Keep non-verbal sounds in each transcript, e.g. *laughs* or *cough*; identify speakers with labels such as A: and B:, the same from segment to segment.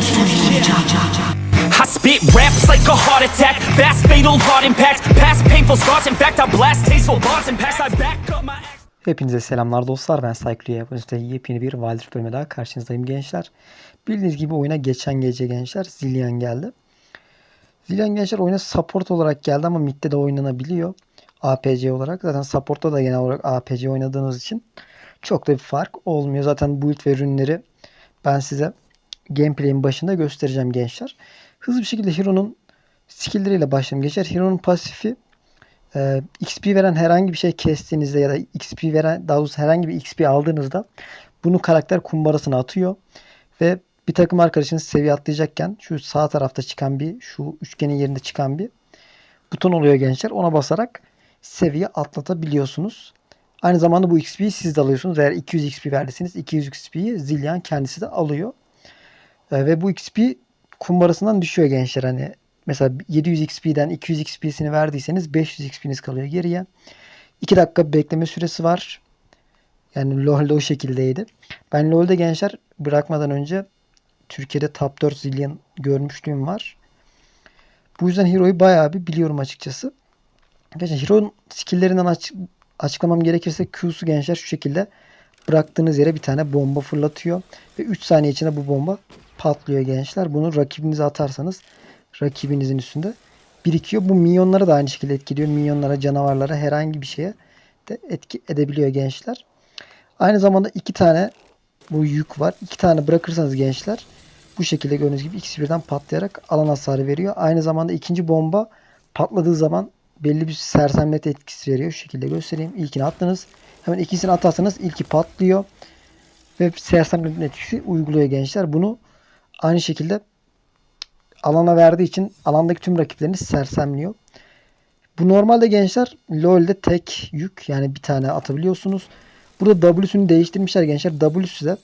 A: I spit raps like a heart attack, fast fatal heart impacts, past painful scars. In fact, I blast tasteful bars and past. I back up my.
B: Hepinize selamlar dostlar ben Cyclo'ya yapınızda yepyeni bir Wild bölümü daha karşınızdayım gençler. Bildiğiniz gibi oyuna geçen gece gençler Zillion geldi. Zillion gençler oyuna support olarak geldi ama midde de oynanabiliyor. APC olarak. Zaten support'ta da genel olarak APC oynadığınız için çok da bir fark olmuyor. Zaten build ve ürünleri ben size gameplay'in başında göstereceğim gençler. Hızlı bir şekilde Hero'nun skill'leriyle başlayalım gençler. Hero'nun pasifi e, XP veren herhangi bir şey kestiğinizde ya da XP veren daha doğrusu herhangi bir XP aldığınızda bunu karakter kumbarasına atıyor ve bir takım arkadaşınız seviye atlayacakken şu sağ tarafta çıkan bir şu üçgenin yerinde çıkan bir buton oluyor gençler. Ona basarak seviye atlatabiliyorsunuz. Aynı zamanda bu XP'yi siz de alıyorsunuz. Eğer 200 XP verdiyseniz 200 XP'yi Zillion kendisi de alıyor. E, ve bu XP kumbarasından düşüyor gençler. Hani mesela 700 XP'den 200 XP'sini verdiyseniz 500 XP'niz kalıyor geriye. 2 dakika bekleme süresi var. Yani LoL'de o şekildeydi. Ben LoL'de gençler bırakmadan önce Türkiye'de top 4 zillion görmüşlüğüm var. Bu yüzden Hero'yu bayağı bir biliyorum açıkçası. Gençler Hero'nun skill'lerinden aç- açıklamam gerekirse Q'su gençler şu şekilde bıraktığınız yere bir tane bomba fırlatıyor. Ve 3 saniye içinde bu bomba patlıyor gençler. Bunu rakibinize atarsanız rakibinizin üstünde birikiyor. Bu minyonlara da aynı şekilde etkiliyor. Minyonlara, canavarlara herhangi bir şeye de etki edebiliyor gençler. Aynı zamanda iki tane bu yük var. İki tane bırakırsanız gençler bu şekilde gördüğünüz gibi ikisi birden patlayarak alan hasarı veriyor. Aynı zamanda ikinci bomba patladığı zaman belli bir sersemlet etkisi veriyor. Şu şekilde göstereyim. İlkini attınız. Hemen ikisini atarsanız ilki patlıyor. Ve sersemlet etkisi uyguluyor gençler. Bunu aynı şekilde alana verdiği için alandaki tüm rakiplerini sersemliyor. Bu normalde gençler LoL'de tek yük yani bir tane atabiliyorsunuz. Burada W'sünü değiştirmişler gençler. W'si de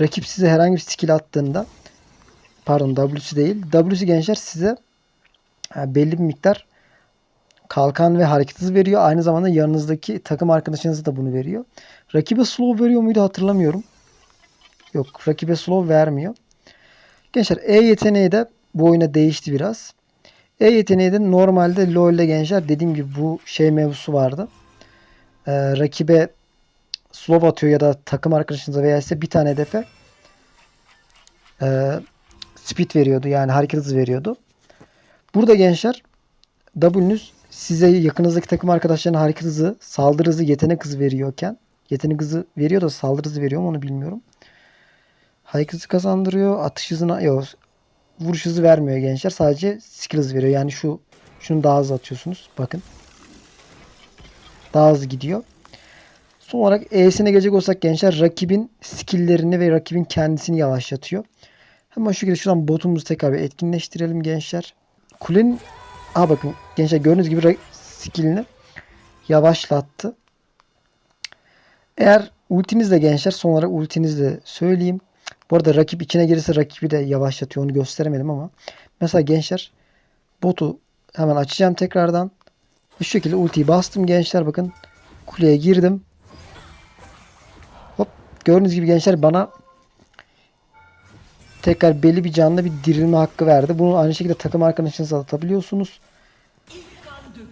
B: rakip size herhangi bir skill attığında pardon W'si değil. W'si gençler size e, belli bir miktar kalkan ve hareket hızı veriyor. Aynı zamanda yanınızdaki takım arkadaşınıza da bunu veriyor. Rakibe slow veriyor muydu hatırlamıyorum. Yok rakibe slow vermiyor. Gençler E yeteneği de bu oyuna değişti biraz. E yeteneği de normalde LoL'de gençler dediğim gibi bu şey mevzusu vardı. Ee, rakibe slow atıyor ya da takım arkadaşınıza veya ise bir tane hedefe e, speed veriyordu yani hareket hızı veriyordu. Burada gençler W'nüz size yakınızdaki takım arkadaşlarına hareket hızı, saldırı hızı, yetenek hızı veriyorken yetenek hızı veriyor da saldırı hızı veriyor mu onu bilmiyorum. Hareket hızı kazandırıyor. Atış hızına yok. Vuruş hızı vermiyor gençler. Sadece skill hızı veriyor. Yani şu şunu daha hızlı atıyorsunuz. Bakın. Daha hızlı gidiyor. Son olarak E'sine gelecek olsak gençler rakibin skill'lerini ve rakibin kendisini yavaşlatıyor. Hemen şu şekilde şuradan botumuzu tekrar bir etkinleştirelim gençler. Kulenin Aa bakın gençler gördüğünüz gibi skill'ini yavaşlattı. Eğer ultiniz de gençler son olarak ultinizi de söyleyeyim. Bu arada rakip içine gelirse rakibi de yavaşlatıyor. Onu gösteremedim ama. Mesela gençler botu hemen açacağım tekrardan. Bu şekilde ultiyi bastım gençler bakın. Kuleye girdim. Hop gördüğünüz gibi gençler bana tekrar belli bir canlı bir dirilme hakkı verdi. Bunu aynı şekilde takım arkadaşınıza atabiliyorsunuz.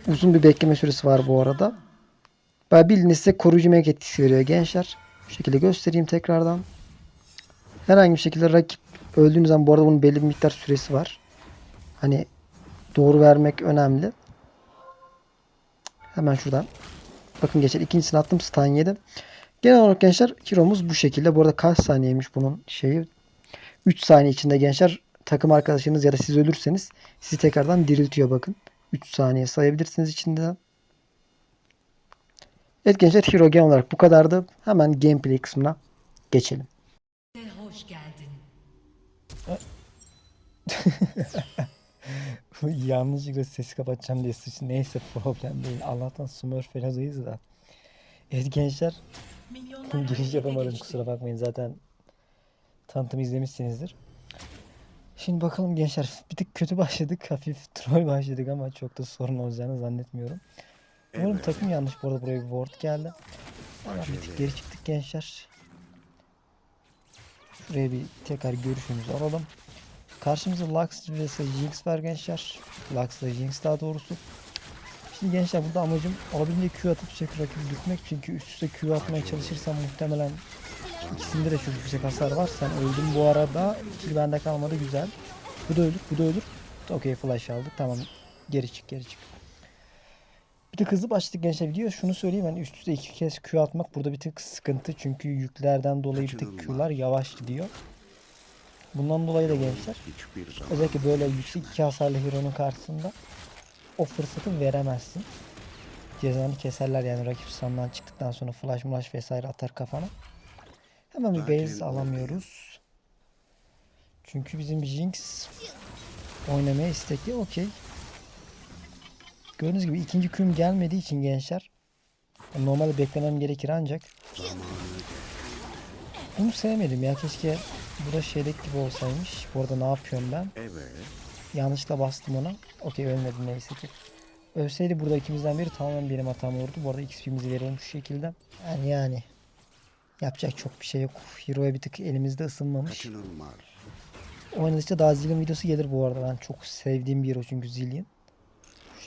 B: Uzun bir bekleme süresi var bu arada. Böyle bildiğiniz size koruyucu melek etkisi veriyor gençler. Bu şekilde göstereyim tekrardan. Herhangi bir şekilde rakip öldüğünüz zaman bu arada bunun belli bir miktar süresi var. Hani doğru vermek önemli. Hemen şuradan. Bakın geçer ikincisini attım stun yedi. Genel olarak gençler hero'muz bu şekilde. Bu arada kaç saniyeymiş bunun şeyi. 3 saniye içinde gençler takım arkadaşınız ya da siz ölürseniz sizi tekrardan diriltiyor bakın. 3 saniye sayabilirsiniz içinden. Evet gençler hero genel olarak bu kadardı. Hemen gameplay kısmına geçelim.
C: Hoş geldin. *laughs*
B: Yanlışlıkla sesi kapatacağım diye sıçtı. Neyse problem değil. Allah'tan Smurf Elazığ'ıyız da. Evet gençler. Giriş yapamadım kusura bakmayın. Zaten tanıtımı izlemişsinizdir. Şimdi bakalım gençler. Bir tık kötü başladık. Hafif troll başladık ama çok da sorun olacağını zannetmiyorum. Umarım takım yanlış. Bu arada buraya bir ward geldi. Ama bir tık geri çıktık gençler. Şuraya bir tekrar görüşümüzü alalım. Karşımızda Lux ve Jinx var gençler. Lux ve Jinx daha doğrusu. Şimdi gençler burada amacım olabildiğince Q atıp sürekli rakibi dürtmek. Çünkü üst üste Q atmaya çalışırsam muhtemelen ikisinde de çok yüksek hasar var. Sen öldün bu arada. Kill bende kalmadı güzel. Bu da ölür, bu da ölür. Okey flash aldık. Tamam. Geri çık, geri çık. Tık hızlı başladık gençler video. Şunu söyleyeyim hani üst üste iki kez Q atmak burada bir tık sıkıntı. Çünkü yüklerden dolayı bir tık Q'lar yavaş gidiyor. Bundan dolayı da gençler özellikle böyle yüksek iki hasarlı hero'nun karşısında o fırsatı veremezsin. Cezanı keserler yani rakip sandan çıktıktan sonra flash flash vesaire atar kafana. Hemen bir base alamıyoruz. Çünkü bizim Jinx oynamaya istekli. Okey. Gördüğünüz gibi ikinci küm gelmediği için gençler normalde beklemem gerekir ancak bunu sevmedim ya keşke bu da gibi olsaymış. Bu arada ne yapıyorum ben?
D: evet
B: Yanlışla bastım ona. Okey ölmedim neyse ki. Ölseydi burada ikimizden biri tamamen benim hatam olurdu. Bu arada XP'mizi verelim şu şekilde. Yani yani. Yapacak çok bir şey yok. Hero'ya bir tık elimizde ısınmamış. Oynadıkça daha Zillion videosu gelir bu arada. Ben çok sevdiğim bir hero çünkü Zillion.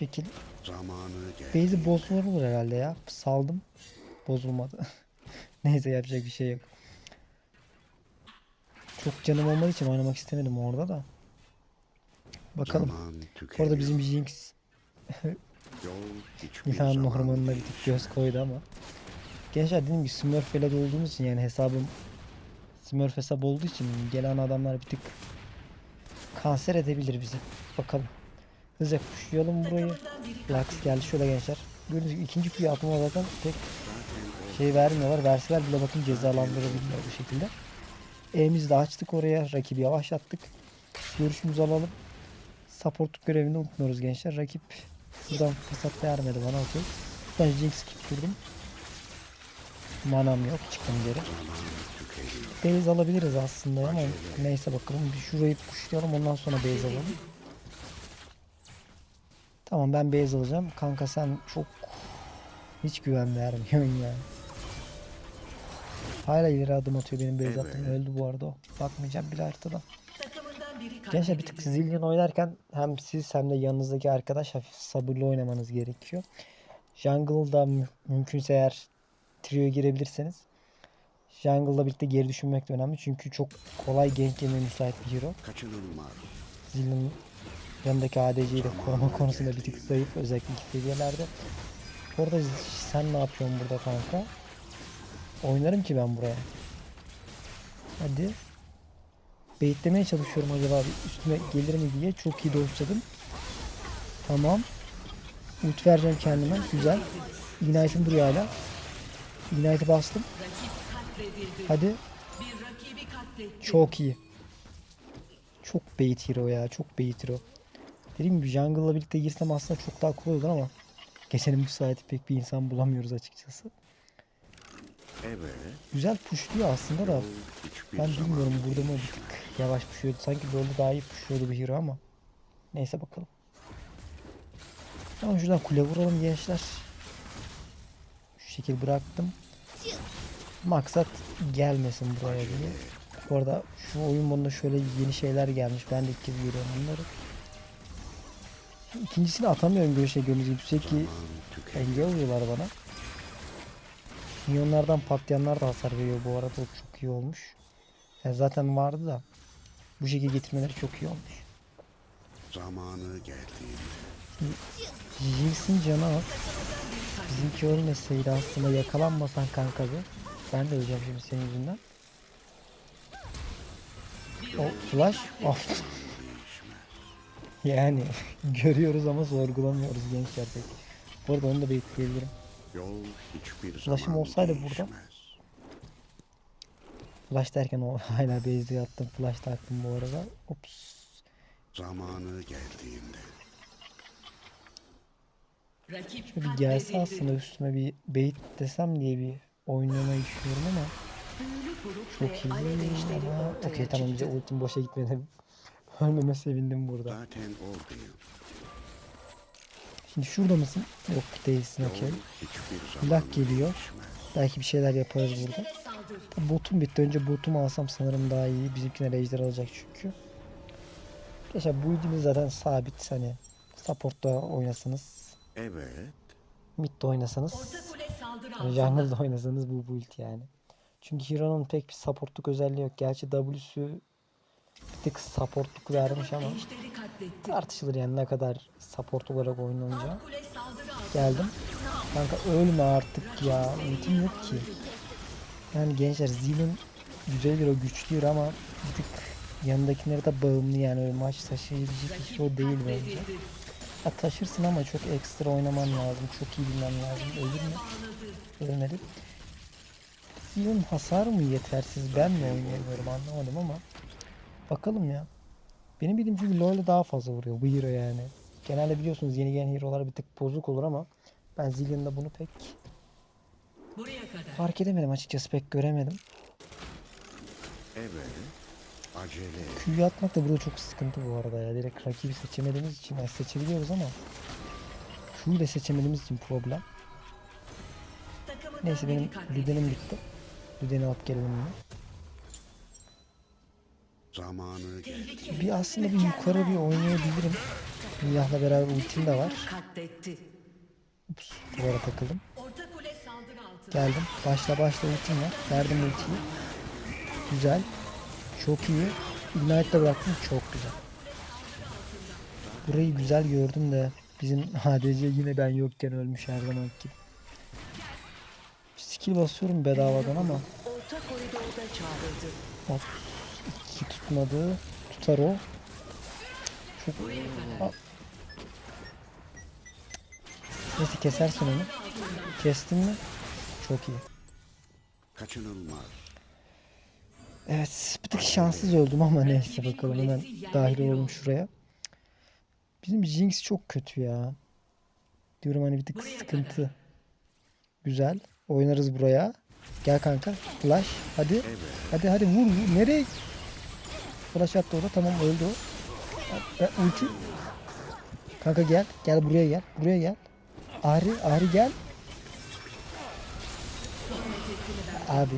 B: Şekil. Base'i bozulur herhalde ya. Saldım. Bozulmadı. *laughs* Neyse yapacak bir şey yok. Çok canım olmadığı için oynamak istemedim orada da. Bakalım. Arada bizim Jinx *laughs*
D: Yol hiçbir
B: İlhan
D: zaman
B: hormonuna bir tık göz koydu ama. Gençler dediğim gibi Smurf veled olduğumuz için yani hesabım Smurf hesap olduğu için gelen adamlar bir tık kanser edebilir bizi. Bakalım. Hızlıca kuşlayalım burayı. Lux geldi şöyle gençler. Gördüğünüz gibi ikinci kuyu atma zaten tek şey vermiyorlar. Verseler bile bakın cezalandırabiliyor bu şekilde. E'mizi de açtık oraya. Rakibi yavaşlattık. Görüşümüzü alalım. Supportluk görevini unutmuyoruz gençler. Rakip buradan fırsat vermedi bana okey. Ben Jinx tutturdum. Manam yok. Çıktım geri. Base alabiliriz aslında ama neyse bakalım. Bir şurayı pushlayalım ondan sonra base alalım. Tamam ben base alacağım. Kanka sen çok hiç güven vermiyorsun *laughs* ya. Hala ileri adım atıyor benim base attığım. Öldü bu arada o. Bakmayacağım bile
C: biri
B: Gençler bir tık. Zillion oynarken hem siz hem de yanınızdaki arkadaş hafif sabırlı oynamanız gerekiyor. Jungle'da mü- mümkünse eğer trio girebilirseniz Jungle'la birlikte geri düşünmek de önemli. Çünkü çok kolay gank yemeye müsait bir hero.
D: kaçınılmaz.
B: Yanındaki ADC'yi de koruma konusunda bir tık zayıf özellikle ilk seviyelerde. Orada sen ne yapıyorsun burada kanka? Oynarım ki ben buraya. Hadi. Baitlemeye çalışıyorum acaba üstüme gelir mi diye. Çok iyi dojladım. Tamam. Ult vereceğim kendime. Güzel. Ignite'im duruyor hala. Ignite'i bastım. Hadi. Çok iyi. Çok bait hero ya. Çok bait hero. Dediğim gibi jungle'la birlikte girsem aslında çok daha kolay olur ama geçenin müsaiti pek bir insan bulamıyoruz açıkçası.
D: Evet.
B: Güzel pushluyor aslında da ben bilmiyorum burada mı yavaş pushuyordu. Sanki böyle daha iyi pushuyordu bir hero ama. Neyse bakalım. Tamam şuradan kule vuralım gençler. Şu şekil bıraktım. Maksat gelmesin buraya diye. Bu arada şu oyun modunda şöyle yeni şeyler gelmiş. Ben de ilk kez görüyorum bunları. İkincisini atamıyorum şey gördüğünüz gibi. Sürekli engel oluyorlar bana. Milyonlardan patlayanlar da hasar veriyor bu arada. O çok iyi olmuş. Yani zaten vardı da. Bu şekilde getirmeleri çok iyi olmuş.
D: zamanı geldiğinde
B: Jinx'in canı az. Bizimki ölmeseydi aslında yakalanmasan kanka bir. Ben de öleceğim şimdi senin yüzünden. O flash of. Yani *laughs* görüyoruz ama sorgulamıyoruz gençler pek. Bu arada onu da bekleyebilirim.
D: yol hiçbir
B: Flash'ım
D: zaman
B: olsaydı burada. Flash derken o *laughs* hala base'de yattım. Flash taktım bu arada. Ops.
D: Zamanı geldiğinde
C: Rakip
B: Şöyle bir gelse aslında üstüme bir bait desem diye bir oynamayı düşünüyorum ama çok iyi. Ama okey tamam bize ultim boşa gitmedi. Ölmeme sevindim burada.
D: zaten oradayım.
B: Şimdi şurada mısın? Yok değilsin okey. Lak geliyor. Belki bir şeyler yaparız burada.
C: Saldır.
B: Botum bitti. Önce botumu alsam sanırım daha iyi. Bizimkiler ejder alacak çünkü. Gençler bu ultimiz zaten sabit hani support'ta oynasanız,
D: Evet.
B: mid'de oynasanız,
C: altında.
B: jungle'da oynasanız bu bu ulti yani. Çünkü Hero'nun pek bir supportluk özelliği yok. Gerçi W'su bir tık supportluk vermiş ama tartışılır yani ne kadar support olarak oynanacağı. Geldim. Kanka ölme artık ya. Ultim yok ki. Yani gençler Zill'in güzel o güçlü ama bir tık yanındakilere de bağımlı yani öyle maç taşıyabilecek bir şey o değil bence. Ha, taşırsın ama çok ekstra oynaman lazım. Çok iyi bilmen lazım. Ölür mü? Ölmedi. Zill'in hasar mı yetersiz ben mi oynayamıyorum anlamadım ama. Bakalım ya. Benim bildiğim çünkü LoL'de daha fazla vuruyor bu hero yani. Genelde biliyorsunuz yeni gelen hero'lar bir tık bozuk olur ama ben Zillion'da bunu pek
C: Buraya kadar.
B: fark edemedim açıkçası pek göremedim.
D: Evet. Acele.
B: Q'yu atmak da burada çok sıkıntı bu arada ya. Direkt rakibi seçemediğimiz için yani seçebiliyoruz ama Q'yu da seçemediğimiz için problem. Neyse benim. Lüden'im bitti. Lüden'i alıp gelelim mi?
D: Zamanı geldi.
B: Bir aslında bir yukarı bir oynayabilirim. Niyah'la beraber ultim de var.
C: Katletti.
B: Ups, duvara takıldım. Geldim. Başla başla ultim var. Verdim ultiyi. Güzel. Çok iyi. Ignite'da bıraktım. Çok güzel. Burayı güzel gördüm de bizim *laughs* ADC yine ben yokken ölmüş her zaman gibi. Skill basıyorum bedavadan ama
C: Orta koridorda çağrıldı.
B: hop, tutmadı. Tutar o. Çok. Neyse kesersin onu. Kestin mi? Çok iyi.
D: Kaçınılmaz.
B: Evet bir tık şanssız öldüm ama neyse bakalım hemen dahil olalım şuraya. Bizim Jinx çok kötü ya. Diyorum hani bir tık sıkıntı. Güzel. Oynarız buraya. Gel kanka. Flash. Hadi. Hadi hadi vur vur. Nereye? Flash attı o da. Tamam öldü o. E, ulti. Kanka gel. Gel buraya gel. Buraya gel. Ari. Ari gel. Abi.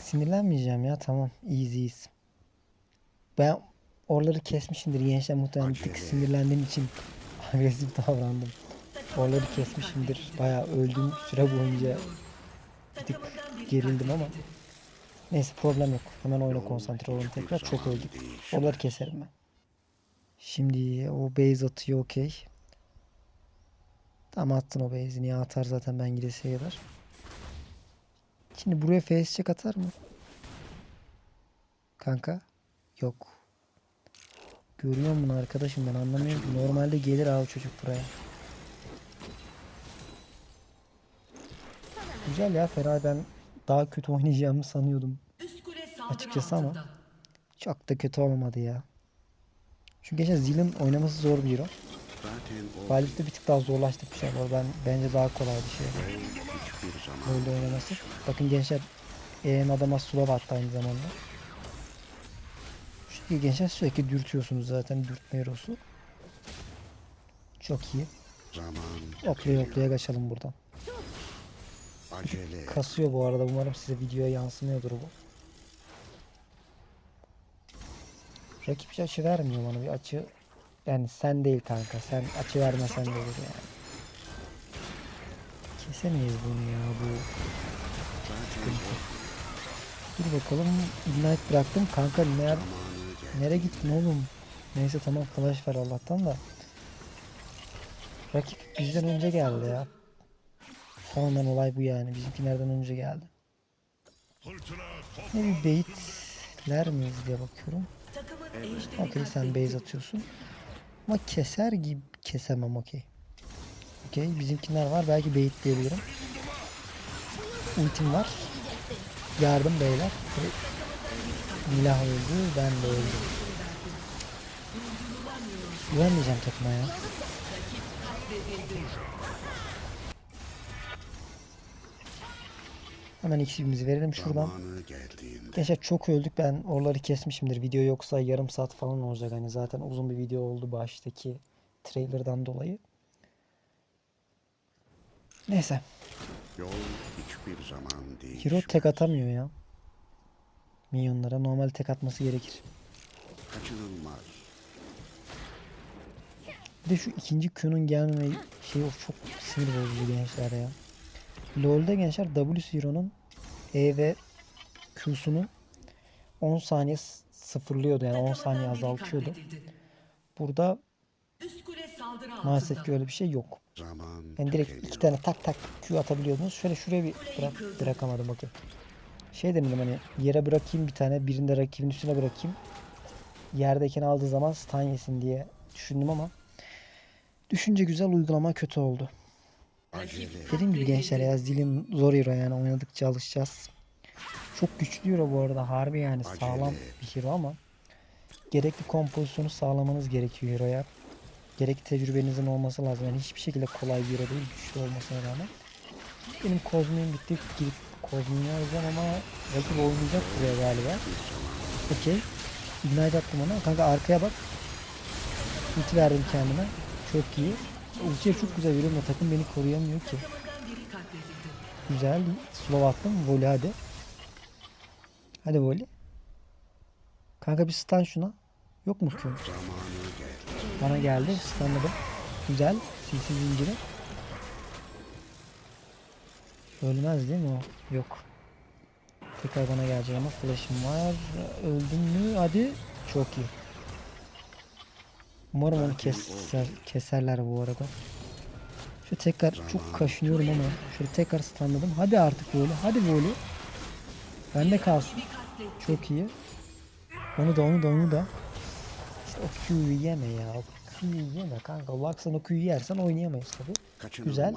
B: Sinirlenmeyeceğim ya tamam easy'iz. Ben oraları kesmişimdir gençler muhtemelen bir tık sinirlendiğim için *laughs* agresif davrandım. Oraları kesmişimdir. Bayağı öldüğüm süre boyunca bir gerildim ama neyse problem yok. Hemen oyuna konsantre olalım tekrar. Çok öldük. Oraları keserim ben. Şimdi o base atıyor okey. Tamam attın o base'ini ya atar zaten ben gidesiye kadar. Şimdi buraya face check atar mı? Kanka. Yok. Görüyor musun arkadaşım ben anlamıyorum. Normalde gelir abi çocuk buraya. Güzel ya Feray ben daha kötü oynayacağımı sanıyordum. Açıkçası ama. Çok da kötü olmadı ya. Çünkü geçen Zill'in oynaması zor bir hero. Valif'te bir tık daha zorlaştık bir şey var. Ben bence daha kolay bir şey. Böyle oynaması. Bakın gençler EM adama slow attı aynı zamanda. Şekilde gençler sürekli dürtüyorsunuz zaten dürtme hero'su. Çok iyi.
D: zaman
B: Oplaya oplaya kaçalım buradan.
D: Acele.
B: Kasıyor bu arada. Umarım size videoya yansımıyordur bu. Rakip hiç açı vermiyor bana bir açı. Yani sen değil kanka. Sen açı vermesen de olur yani. Kesemeyiz bunu ya bu. Dur bakalım. Ignite bıraktım. Kanka ner nereye gittin oğlum? Neyse tamam flash var Allah'tan da. Rakip bizden önce geldi ya. Tamamen olay bu yani. Bizimkilerden önce geldi. Ne bir beyitler miyiz diye bakıyorum. Okey sen base atıyorsun. Ama keser gibi kesemem okey. Okey bizimkiler var belki bait diyebilirim. Ultim var. Yardım beyler. Milah öldü ben de öldüm. Güvenmeyeceğim takıma ya. Hemen XP'mizi verelim şuradan. Gençler çok öldük ben oraları kesmişimdir. Video yoksa yarım saat falan olacak. Hani zaten uzun bir video oldu baştaki trailer'dan dolayı. Neyse.
D: Yol hiçbir zaman değişmez.
B: Hero tek atamıyor ya. Minyonlara normal tek atması gerekir.
D: Kaçınılmaz.
B: Bir de şu ikinci Q'nun gelmeme şeyi of çok sinir bozucu gençler ya. LoL'de gençler W Hero'nun E ve Q'sunu 10 saniye sıfırlıyordu yani 10 saniye azaltıyordu. Burada
C: Üst kule saldırı
B: maalesef ki öyle bir şey yok.
D: Zaman
B: Yani direkt iki tane tak tak Q atabiliyordunuz. Şöyle şuraya bir bırak, bırakamadım bakın. Şey demedim hani yere bırakayım bir tane birinde rakibin üstüne bırakayım. Yerdeyken aldığı zaman stun yesin diye düşündüm ama düşünce güzel uygulama kötü oldu. Dediğim gibi gençler ya Zillion zor hero yani oynadıkça alışacağız. Çok güçlü hero bu arada harbi yani sağlam bir hero ama gerekli kompozisyonu sağlamanız gerekiyor hero'ya. Gerekli tecrübenizin olması lazım. Yani hiçbir şekilde kolay bir hero değil güçlü olmasına rağmen. Benim Kozmi'm bitti. Gidip Kozmi'yi alacağım ama rakip oynayacak buraya galiba. Okey. Ignite attım ona. Kanka arkaya bak. Ulti verdim kendime. Çok iyi. Ultiye çok güzel veriyorum da takım beni koruyamıyor ki. Güzel. Slow attım. Voli hadi. Hadi voli. Kanka bir stun şuna. Yok mu
D: geldi.
B: Bana geldi. Stunladım. Güzel. CC zinciri. Ölmez değil mi o? Yok. Tekrar bana gelecek ama flash'ım var. Öldüm mü? Hadi. Çok iyi. Umarım onu keser, keserler bu arada. Şu tekrar çok kaşınıyorum ama şöyle tekrar stunladım. Hadi artık voli. Hadi voli. Bende kalsın. Çok iyi. Onu da onu da onu da. İşte o Q'yu yeme ya. O Q'yu yeme kanka. Baksan o Q'yu yersen oynayamayız tabi. Güzel.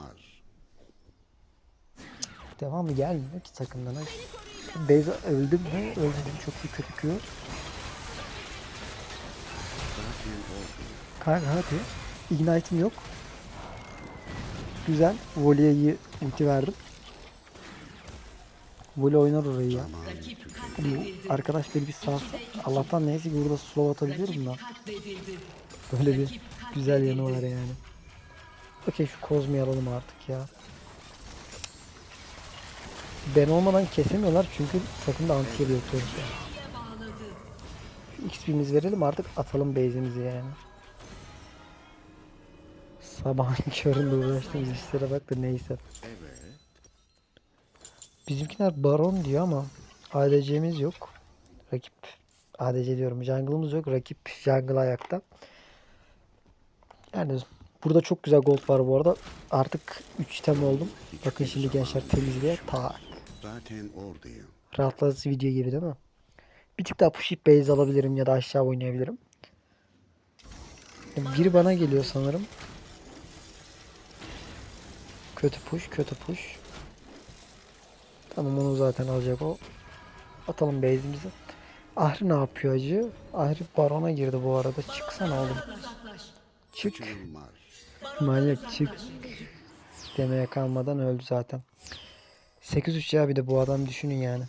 B: Devamı gelmiyor ki takımdan. Beyza öldüm mü? Öldüm. Çok iyi kötü Q. Kanka hadi. Ignite'im yok. Güzel. Volley'e iyi ulti verdim. Volley oynar orayı ya. Bu arkadaş beni bir sağ Allah'tan neyse ki burada slow atabiliyorum da. Böyle bir güzel yanı var yani. Okey şu Kozmi'yi alalım artık ya. Ben olmadan kesemiyorlar çünkü takımda anti yok sonuçta. XP'mizi verelim artık atalım base'imizi yani. Sabahın *laughs* köründe uğraştığımız işlere bak da neyse. Bizimkiler baron diyor ama ADC'miz yok. Rakip ADC diyorum. Jungle'ımız yok. Rakip jungle ayakta. Yani burada çok güzel gold var bu arada. Artık 3 item oldum. Bakın şimdi gençler temizliğe tak.
D: Zaten oradayım.
B: Rahatlatıcı video gibi değil mi? Bir tık daha push it base alabilirim ya da aşağı oynayabilirim. Biri bana geliyor sanırım. Kötü push, kötü push. Tamam onu zaten alacak o. Atalım base'imizi. Ahri ne yapıyor acı? Ahri barona girdi bu arada. Çıksana oğlum. Çık. Manyak çık. Demeye kalmadan öldü zaten. 8-3 ya bir de bu adam düşünün yani.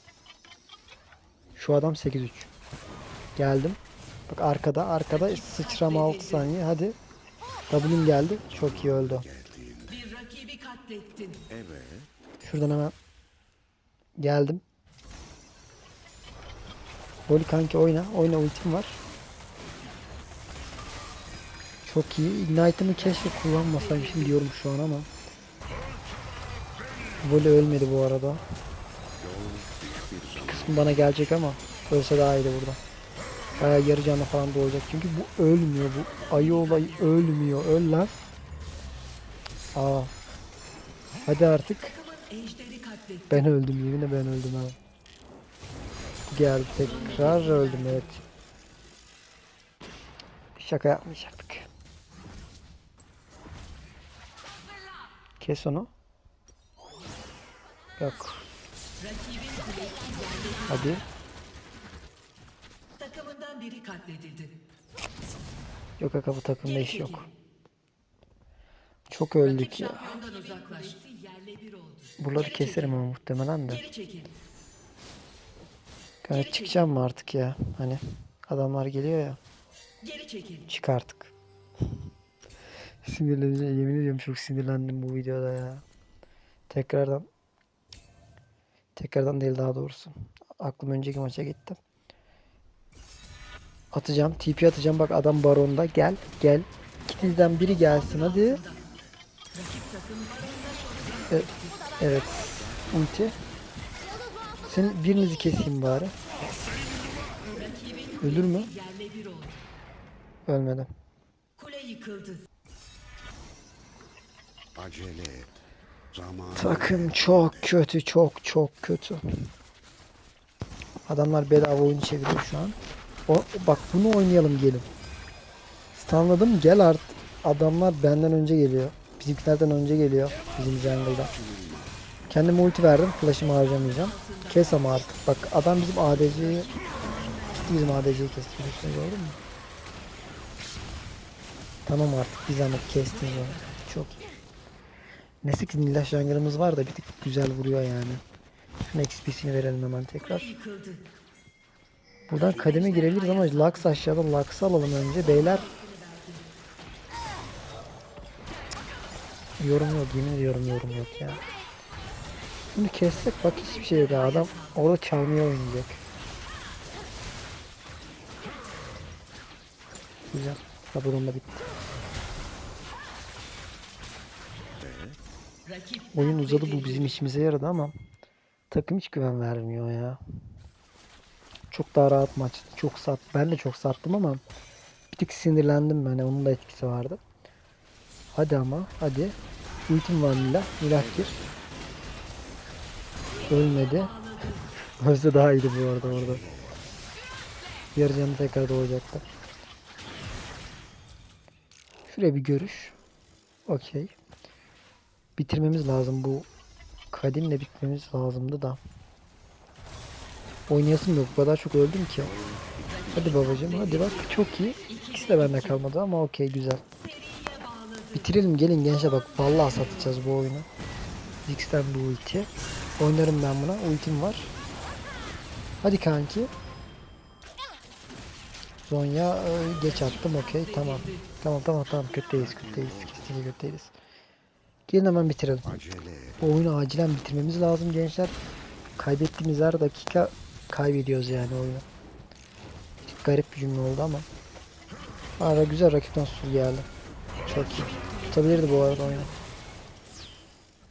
B: Şu adam 8-3. Geldim. Bak arkada arkada sıçrama 6 saniye hadi. W'm geldi. Çok iyi öldü.
C: Bir rakibi katlettin.
D: Evet.
B: Şuradan hemen geldim. Voli kanki oyna. Oyna ultim var. Çok iyi. Ignite'ımı keşke kullanmasaymışım diyorum şu an ama. Voli ölmedi bu arada. Kısmı bana gelecek ama ölse daha iyiydi burada. Bayağı yarı canlı falan doğacak. Çünkü bu ölmüyor. Bu ayı olayı ölmüyor. Öl lan. Aa. Hadi artık. Ben öldüm. Yeminle ben öldüm ha. Geldi tekrar öldüm evet. Şaka yapmayacaktık. Kes onu. Yok. Hadi.
C: Takımından biri katledildi.
B: Yok aga bu takımda iş yok. Çok öldük ya. Buraları keserim ama muhtemelen de. Yani çıkacağım mı artık ya? Hani adamlar geliyor ya. Çık artık. *laughs* Sinirleneceğim. Yemin ediyorum çok sinirlendim bu videoda ya. Tekrardan Tekrardan değil daha doğrusu. Aklım önceki maça gitti. Atacağım. TP atacağım. Bak adam baronda. Gel. Gel. İkinizden biri gelsin hadi. Evet. evet. Ulti. Senin birinizi keseyim bari. Ölür mü? Ölmedi.
C: Kule yıkıldı.
D: Acele et. Zamanı
B: Takım çok kötü. Çok çok kötü. Adamlar bedava oyun çeviriyor şu an. O, bak bunu oynayalım gelin. Stunladım gel art. Adamlar benden önce geliyor. Bizimkilerden önce geliyor. Bizim jungle'da. Kendime ulti verdim. Flash'ımı harcamayacağım. Kes ama artık. Bak adam bizim ADC'yi gitti bizim ADC'yi kesti. Biliyorsun, gördün mü? Tamam artık bir zahmet kestiniz onu. Çok iyi. Neyse ki Nilay jungle'ımız var da bir tık güzel vuruyor yani. Şunun XP'sini verelim hemen tekrar. Buradan kademe girebiliriz ama Lux aşağıda Lux'ı alalım önce beyler. Yorum yok yemin ediyorum yorum yok ya. Bunu kessek bak hiçbir şey yok adam orada çalmaya oynayacak. Güzel. Sabunum da bitti. Oyun uzadı bu bizim işimize yaradı ama takım hiç güven vermiyor ya. Çok daha rahat maç. Çok sat. Ben de çok sattım ama bir tık sinirlendim ben. Onun da etkisi vardı. Hadi ama hadi. Ultim var Milah. Milah. Ölmedi. *laughs* Ölse daha iyiydi bu arada orada. Yarı canı tekrar doğacaktı. Şuraya bir görüş. Okey. Bitirmemiz lazım bu. Kadimle bitmemiz lazımdı da. Oynayasım yok. O kadar çok öldüm ki. Hadi babacığım hadi bak çok iyi. İkisi de bende kalmadı ama okey güzel. Bitirelim gelin gençler bak vallahi satacağız bu oyunu. X'ten bu ulti. Oynarım ben buna. Ultim var. Hadi kanki. Zonya e, geç attım okey tamam. Tamam tamam tamam kötü değiliz kötü değiliz. Kesinlikle kötü değiliz. Gelin hemen bitirelim.
D: acele.
B: Bu oyunu acilen bitirmemiz lazım gençler. Kaybettiğimiz her dakika kaybediyoruz yani oyunu. Garip bir cümle oldu ama. Aa güzel rakipten sul geldi. Çok iyi. Tutabilirdi bu arada oyunu.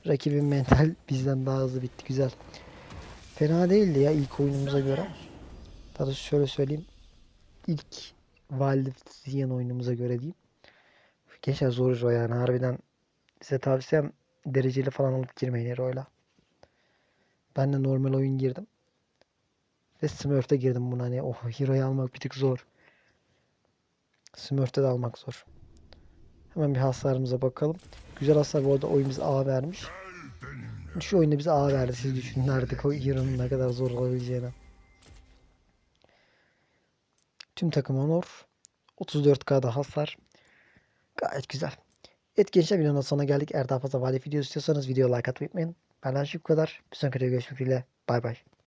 B: Rakibin mental *laughs* bizden daha hızlı bitti. Güzel. Fena değildi ya ilk oyunumuza göre. Daha şöyle söyleyeyim. İlk Wild Ziyan oyunumuza göre diyeyim. Gençler zor o yani harbiden Size tavsiyem dereceli falan alıp girmeyin Hero'yla. Ben de normal oyun girdim. Ve Smurf'te girdim buna hani o Hero'yu almak bir tık zor. Smurf'te de almak zor. Hemen bir hasarımıza bakalım. Güzel hasar bu arada oyun bize A vermiş. Şu oyunda bize A verdi. Siz düşünün artık o Hero'nun ne kadar zor olabileceğini. Tüm takım Honor. 34k'da hasar. Gayet güzel. Evet gençler videonun sonuna geldik. Eğer daha fazla vali video istiyorsanız video like atmayı unutmayın. Benden şu kadar. Bir sonraki videoda görüşmek üzere. Bay bay.